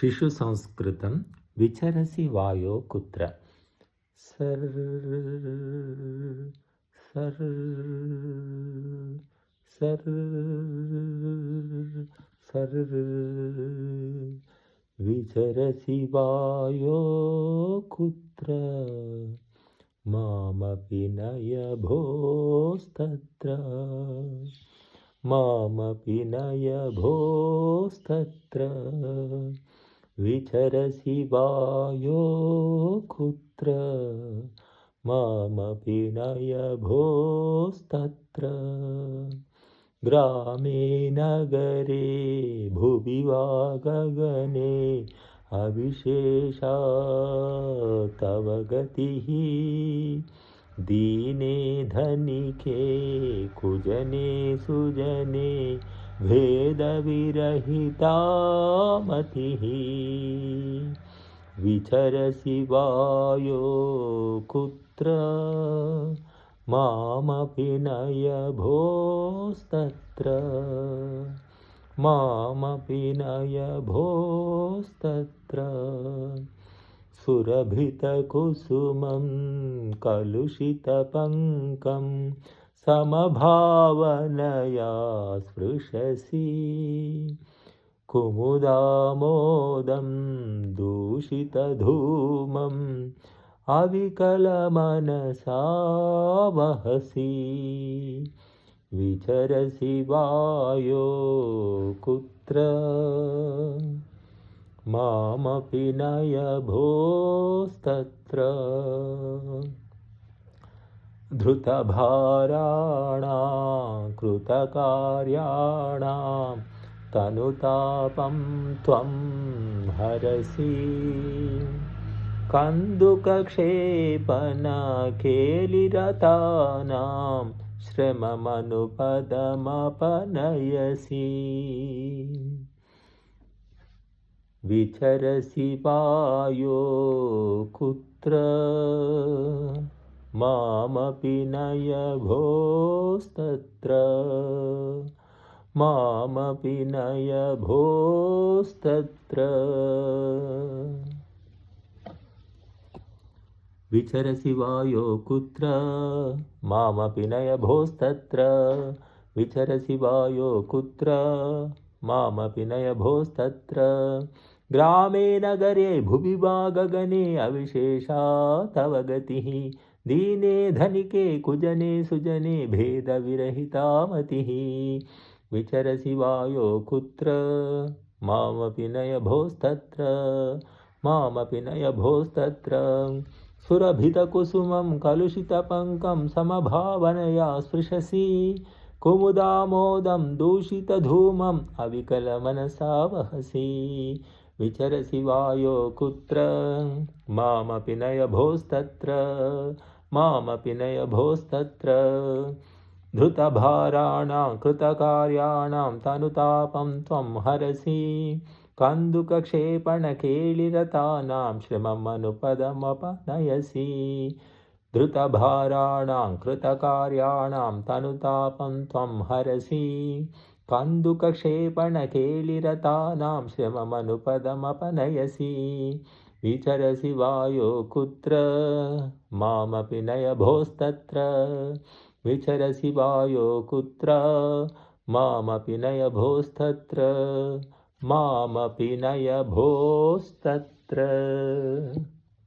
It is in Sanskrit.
शिशुसंस्कृतं विचरसि वायो कुत्र? सर् सर् सर् सर् विचरसि वायो कुत्र? मामपि नय भोस्तत्र मामपि नय भोस्तत्र विचरसि वायो कुत्र मामपि नय भोस्तत्र ग्रामे नगरे भुवि वा गगने अविशेषा तव गतिः। दीने धनिके कुजने सुजने भेदविरहिता मतिः विचरसि वायो कुत्र? मामपि नय भोस्तत्र मामपि नय भोस्तत्र सुरभितकुसुमं कलुषितपङ्कं समभावनया स्पृशसि। कुमुदामोदं दूषितधूमम् अविकलमनसा वहसि। विचरसि वायो कुत्र? मामपि नय भोस्तत्र धृतभाराणा कृतकार्याणां तनुतापं त्वं हरसि। कन्दुकक्षेपणकेलिरतानां श्रममनुपदमपनयसि। विचरसि वायो कुत्र मामपि नय भोस्तत्र मामपि नय भोस्तत्र विचरसि वायो कुत्र मामपि नय भोस्तत्र विचरसि वायो कुत्र मामपि नय भोस्तत्र ग्रामे नगरे भुवि वा गगने अविशेषा तव गतिः। दीने धनिके कुजने सुजने भेदविरहिता मतिः विचरसि वायो कुत्र? मामपि नय भोस्तत्र मामपि नय भोस्तत्र सुरभितकुसुमं कलुषितपङ्कं समभावनया स्पृशसि। कुमुदामोदं दूषितधूमम् अविकलमनसा वहसि। विचरसि वायो कुत्र। मामपि नय भोस्तत्र। मामपि नय भोस्तत्र। धृतभाराणां कृतकार्याणां तनुतापं त्वं हरसि। कन्दुकक्षेपणकेलिरतानां श्रममनुपदमपनयसि धृतभाराणां कृतकार्याणां तनुतापं त्वं हरसि कन्दुकक्षेपणकेलिरतानां श्रममनुपदमपनयसि विचरसि वायो कुत्र मामपि नय भोस्तत्र विचरसि वायो कुत्र मामपि नय भोस्तत्र मामपि नय भोस्तत्र